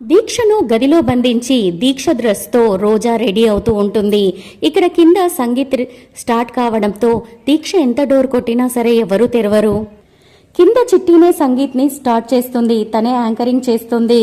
దీక్షను గదిలో బంధించి దీక్ష డ్రెస్తో రోజా రెడీ అవుతూ ఉంటుంది. ఇక్కడ కింద సంగీత్ స్టార్ట్ కావడంతో దీక్ష ఎంత డోర్ కొట్టినా సరే ఎవరూ తెరవరు. కింద చిట్టినే సంగీత్ని స్టార్ట్ చేస్తుంది తనే యాంకరింగ్ చేస్తుంది.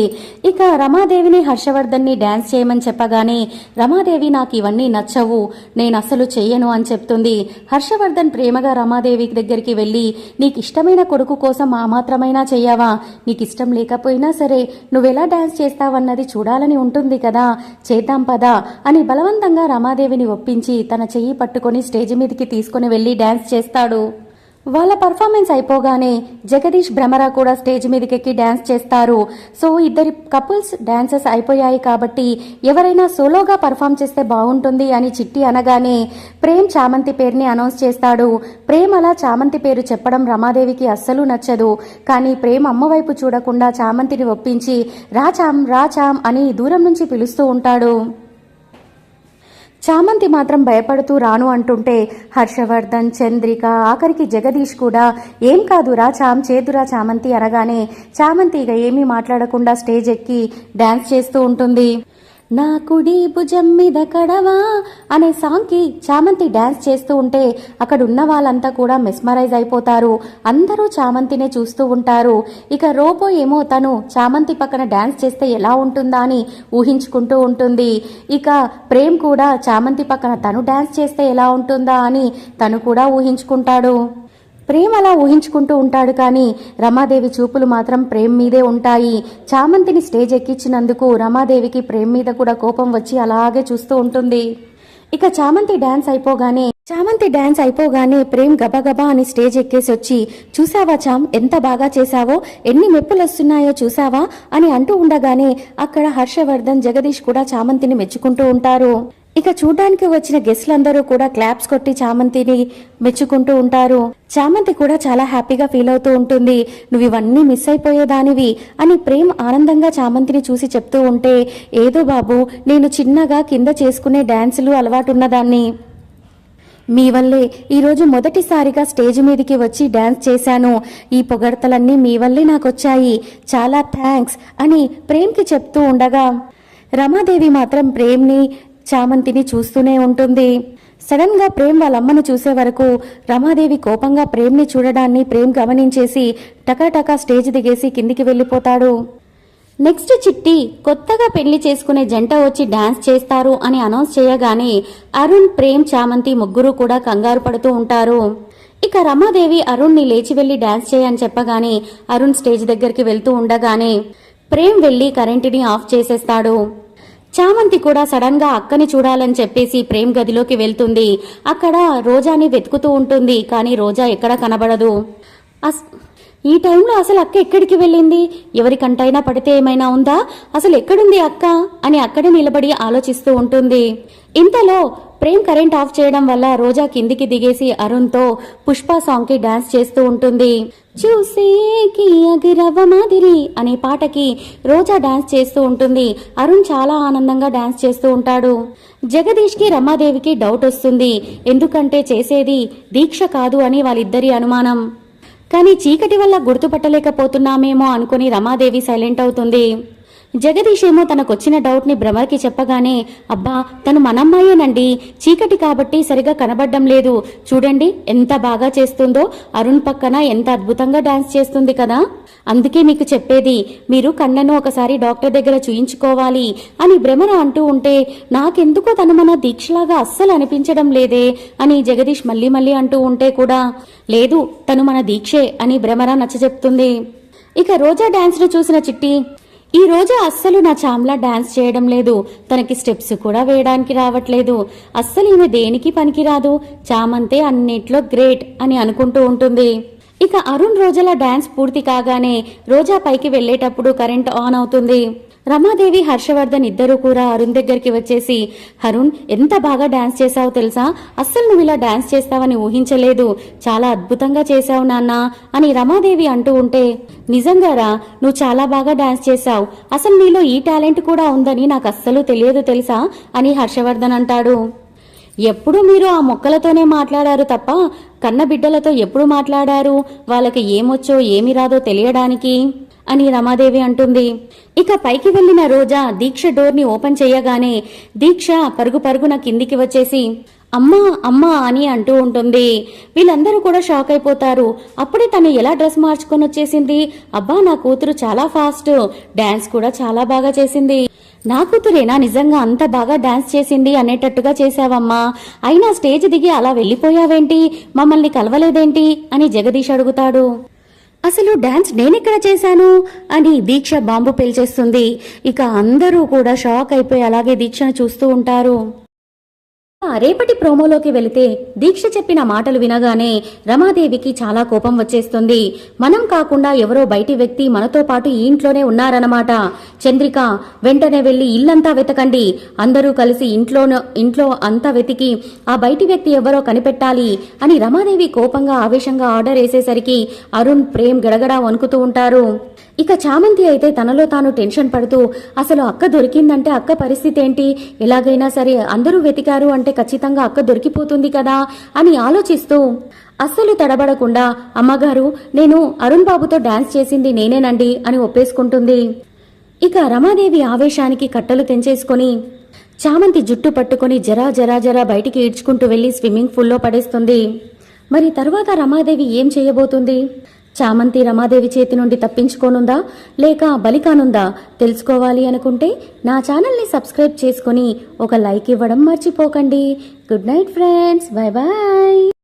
ఇక రమాదేవిని హర్షవర్ధన్ని డ్యాన్స్ చేయమని చెప్పగానే రమాదేవి నాకు ఇవన్నీ నచ్చవు నేను అసలు చెయ్యను అని చెప్తుంది. హర్షవర్ధన్ ప్రేమగా రమాదేవి దగ్గరికి వెళ్ళి నీకు ఇష్టమైన కొడుకు కోసం ఆ మాత్రమైనా చెయ్యావా? నీకు ఇష్టం లేకపోయినా సరే నువ్వెలా డ్యాన్స్ చేస్తావన్నది చూడాలని ఉంటుంది కదా చేద్దాం పదా అని బలవంతంగా రమాదేవిని ఒప్పించి తన చెయ్యి పట్టుకొని స్టేజ్ మీదకి తీసుకొని వెళ్ళి డ్యాన్స్ చేస్తాడు. వాళ్ళ పర్ఫార్మెన్స్ అయిపోగానే జగదీష్ భ్రమర కూడా స్టేజ్ మీదకెక్కి డ్యాన్స్ చేస్తారు. సో ఇద్దరి కపుల్స్ డ్యాన్సెస్ అయిపోయాయి కాబట్టి ఎవరైనా సోలోగా పర్ఫామ్ చేస్తే బాగుంటుంది అని చిట్టి అనగానే ప్రేమ్ చామంతి పేరుని అనౌన్స్ చేస్తాడు. ప్రేమ్ అలా చామంతి పేరు చెప్పడం రమాదేవికి అస్సలు నచ్చదు. కానీ ప్రేమ్ అమ్మవైపు చూడకుండా చామంతిని ఒప్పించి రాచాం రాచాం అని దూరం నుంచి పిలుస్తూ ఉంటాడు. చామంతి మాత్రం భయపడుతూ రాను అంటుంటే హర్షవర్ధన్ చంద్రిక ఆఖరికి జగదీష్ కూడా ఏం కాదురా చాం చేదురా చామంతి అనగానే చామంతి ఇక ఏమీ మాట్లాడకుండా స్టేజ్ ఎక్కి డాన్స్ చేస్తూ ఉంటుంది. నా కుడి భుజం మీద కడవా అనే సాంగ్కి చామంతి డాన్స్ చేస్తూ ఉంటే అక్కడ ఉన్న వాళ్ళంతా కూడా మెస్మరైజ్ అయిపోతారు. అందరూ చామంతినే చూస్తూ ఉంటారు. ఇక రోబో ఏమో తను చామంతి పక్కన డాన్స్ చేస్తే ఎలా ఉంటుందా అని ఊహించుకుంటూ ఉంటుంది. ఇక ప్రేమ్ కూడా చామంతి పక్కన తను డాన్స్ చేస్తే ఎలా ఉంటుందా అని తను కూడా ఊహించుకుంటాడు. ప్రేమ్ అలా ఊహించుకుంటూ ఉంటాడు కానీ రమాదేవి చూపులు మాత్రం ప్రేమ్ మీదే ఉంటాయి. చామంతిని స్టేజ్ ఎక్కించినందుకు రమాదేవికి ప్రేమ్ మీద కూడా కోపం వచ్చి అలాగే చూస్తూ ఉంటుంది. ఇక చామంతి డాన్స్ అయిపోగానే చామంతి డాన్స్ అయిపోగానే ప్రేమ్ గబగబా అని స్టేజ్ ఎక్కేసి వచ్చి చూసావా చామ్ ఎంత బాగా చేశావో? ఎన్ని మెప్పులు వస్తున్నాయో చూసావా? అని అంటూ ఉండగానే అక్కడ హర్షవర్ధన్ జగదీష్ కూడా చామంతిని మెచ్చుకుంటూ ఉంటారు. ఇక చూడ్డానికి వచ్చిన గెస్ట్లందరూ కూడా క్లాప్స్ కొట్టి చామంతిని మెచ్చుకుంటూ ఉంటారు. చామంతి కూడా చాలా హ్యాపీగా ఫీల్ అవుతూ ఉంటుంది. నువ్వు ఇవన్నీ మిస్ అయిపోయేదానివి అని ప్రేమ్ ఆనందంగా చామంతిని చూసి చెప్తూ ఉంటే ఏదో బాబు నేను చిన్నగా కింద చేసుకునే డాన్సులు అలవాటున్నదాన్ని. మీ వల్లే ఈరోజు మొదటిసారిగా స్టేజ్ మీదకి వచ్చి డ్యాన్స్ చేశాను. ఈ పొగడతలన్నీ మీ వల్లే నాకొచ్చాయి. చాలా థ్యాంక్స్ అని ప్రేమ్కి చెప్తూ ఉండగా రమాదేవి మాత్రం ప్రేమ్ని చామంతిని చూస్తూనే ఉంటుంది. సడన్గా ప్రేమ్ వాళ్ళమ్మను చూసే వరకు రమాదేవి కోపంగా ప్రేమ్ని చూడడాన్ని ప్రేమ్ గమనించేసి టకాటకా స్టేజ్ దిగేసి కిందికి వెళ్ళిపోతాడు. నెక్స్ట్ చిట్టి కొత్తగా పెళ్ళి చేసుకునే జంట వచ్చి డాన్స్ చేస్తారు అని అనౌన్స్ చేయగానే అరుణ్ ప్రేమ్ చామంతి ముగ్గురు కూడా కంగారు పడుతూ ఉంటారు. ఇక రమాదేవి అరుణ్ని లేచి వెళ్ళి డాన్స్ చేయని చెప్పగానే అరుణ్ స్టేజ్ దగ్గరికి వెళ్తూ ఉండగానే ప్రేమ్ వెళ్ళి కరెంటుని ఆఫ్ చేసేస్తాడు. చామంతి కూడా సడన్గా అక్కని చూడాలని చెప్పేసి ప్రేమ్ గదిలోకి వెళ్తుంది. అక్కడ రోజాని వెతుకుతూ ఉంటుంది కానీ రోజా ఎక్కడా కనబడదు. అస్ ఈ టైంలో అసలు అక్క ఎక్కడికి వెళ్ళింది? ఎవరికంటైనా పడితే ఏమైనా ఉందా? అసలు ఎక్కడుంది అక్క? అని అక్కడే నిలబడి ఆలోచిస్తూ ఉంటుంది. ఇంతలో ప్రేమ్ కరెంట్ ఆఫ్ చేయడం వల్ల రోజా కిందికి దిగేసి అరుణ్తో పుష్ప సాంగ్కి డాన్స్ చేస్తూ ఉంటుంది. చూసేకి అగిరవ మాదిరి అనే పాటకి రోజా డాన్స్ చేస్తూ ఉంటుంది. అరుణ్ చాలా ఆనందంగా డాన్స్ చేస్తూ ఉంటాడు. జగదీష్కి రమాదేవికి డౌట్ వస్తుంది. ఎందుకంటే చేసేది దీక్ష కాదు అని వాళ్ళిద్దరి అనుమానం. కానీ చీకటి వల్ల గుర్తుపట్టలేకపోతున్నామేమో అనుకుని రమాదేవి సైలెంట్ అవుతుంది. జగదీష్ ఏమో తనకొచ్చిన డౌట్ని భ్రమర్కి చెప్పగానే అబ్బా తను మనమ్మాయేనండి. చీకటి కాబట్టి సరిగా కనబడ్డం లేదు. చూడండి ఎంత బాగా చేస్తుందో. అరుణ్ పక్కన ఎంత అద్భుతంగా డాన్స్ చేస్తుంది కదా. అందుకే మీకు చెప్పేది మీరు కన్నను ఒకసారి డాక్టర్ దగ్గర చూయించుకోవాలి అని భ్రమర అంటూ ఉంటే నాకెందుకో తను మన దీక్షలాగా అస్సలు అనిపించడం లేదే అని జగదీష్ మళ్ళీ మళ్ళీ అంటూ ఉంటే కూడా లేదు తను మన దీక్షే అని భ్రమర నచ్చజెప్తుంది ఇక రోజా డాన్స్ను చూసిన చిట్టి ఈ రోజు అస్సలు నా చామ్లా డాన్స్ చేయడం లేదు. తనకి స్టెప్స్ కూడా వేయడానికి రావట్లేదు. అస్సలు ఈమె దేనికి పనికిరాదు? చామంతే అన్నిట్లో గ్రేట్ అని అనుకుంటూ ఉంటుంది. ఇక అరుణ్ రోజల డాన్స్ పూర్తి కాగానే రోజా పైకి వెళ్ళేటప్పుడు కరెంట్ ఆన్ అవుతుంది. రమాదేవి హర్షవర్ధన్ ఇద్దరూ కూడా అరుణ్ దగ్గరికి వచ్చేసి అరుణ్ ఎంత బాగా డాన్స్ చేశావు తెలుసా? అస్సలు నువ్వు ఇలా డాన్స్ చేస్తావని ఊహించలేదు. చాలా అద్భుతంగా చేశావు నాన్న అని రమాదేవి అంటూ ఉంటే నిజంగారా నువ్వు చాలా బాగా డాన్స్ చేశావు. అసలు నీలో ఈ టాలెంట్ కూడా ఉందని నాకు అస్సలు తెలియదు తెలుసా? అని హర్షవర్ధన్ అంటాడు. ఎప్పుడు మీరు ఆ మొక్కలతోనే మాట్లాడారు తప్ప కన్న బిడ్డలతో ఎప్పుడు మాట్లాడారు? వాళ్ళకి ఏమొచ్చో ఏమి రాదో తెలియడానికి అని రమాదేవి అంటుంది. ఇక పైకి వెళ్ళిన రోజా దీక్ష డోర్ని ఓపెన్ చేయగానే దీక్ష పరుగు పరుగున కిందికి వచ్చేసి అమ్మా అమ్మా అని అంటూ ఉంటుంది. వీళ్ళందరూ కూడా షాక్ అయిపోతారు. అప్పుడే తను ఎలా డ్రెస్ మార్చుకొని వచ్చేసింది? అబ్బా నా కూతురు చాలా ఫాస్ట్ డాన్స్ కూడా చాలా బాగా చేసింది. నా కూతురేనా? నిజంగా అంత బాగా డాన్స్ చేసింది అనేటట్టుగా చేశావమ్మా. అయినా స్టేజ్ దిగి అలా వెళ్ళిపోయావేంటి? మమ్మల్ని కలవలేదేంటి? అని జగదీష్ అడుగుతాడు. అసలు డాన్స్ నేనెక్కడ చేశాను? అని దీక్ష బాంబు పేల్చేస్తుంది. ఇక అందరూ కూడా షాక్ అయిపోయి అలాగే దీక్షను చూస్తూ ఉంటారు. రేపటి ప్రోమోలోకి వెళితే దీక్ష చెప్పిన మాటలు వినగానే రమాదేవికి చాలా కోపం వచ్చేస్తుంది. మనం కాకుండా ఎవరో బయటి వ్యక్తి మనతో పాటు ఈ ఇంట్లోనే ఉన్నారన్నమాట. చంద్రిక వెంటనే వెళ్ళి ఇల్లంతా వెతకండి. అందరూ కలిసి ఇంట్లో ఇంట్లో అంతా వెతికి ఆ బయటి వ్యక్తి ఎవరో కనిపెట్టాలి అని రమాదేవి కోపంగా ఆవేశంగా ఆర్డర్ వేసేసరికి అరుణ్ ప్రేమ్ గడగడా వణుకుతూ ఉంటారు. ఇక చామంతి అయితే తనలో తాను టెన్షన్ పడుతూ అసలు అక్క దొరికిందంటే అక్క పరిస్థితి ఏంటి? ఎలాగైనా సరే అందరూ వెతికారు అంటే ఖచ్చితంగా అక్క దొరికిపోతుంది కదా? అని ఆలోచిస్తూ అస్సలు తడబడకుండా అమ్మగారు నేను అరుణ్ బాబుతో డాన్స్ చేసింది నేనేనండి అని ఒప్పేసుకుంటుంది. ఇక రమాదేవి ఆవేశానికి కట్టలు తెంచేసుకొని చామంతి జుట్టు పట్టుకొని జరా జరా జరా బయటికి ఈడ్చుకుంటూ వెళ్ళి స్విమ్మింగ్ పూల్లో పడేస్తుంది. మరి తర్వాత రమాదేవి ఏం చేయబోతుంది? చామంతి రమాదేవి చేతి నుండి తప్పించుకోనుందా? లేక బలికానుందా తెలుసుకోవాలి అనుకుంటే నా ఛానల్ని సబ్స్క్రైబ్ చేసుకొని ఒక లైక్ ఇవ్వడం మర్చిపోకండి. Good night friends. Bye bye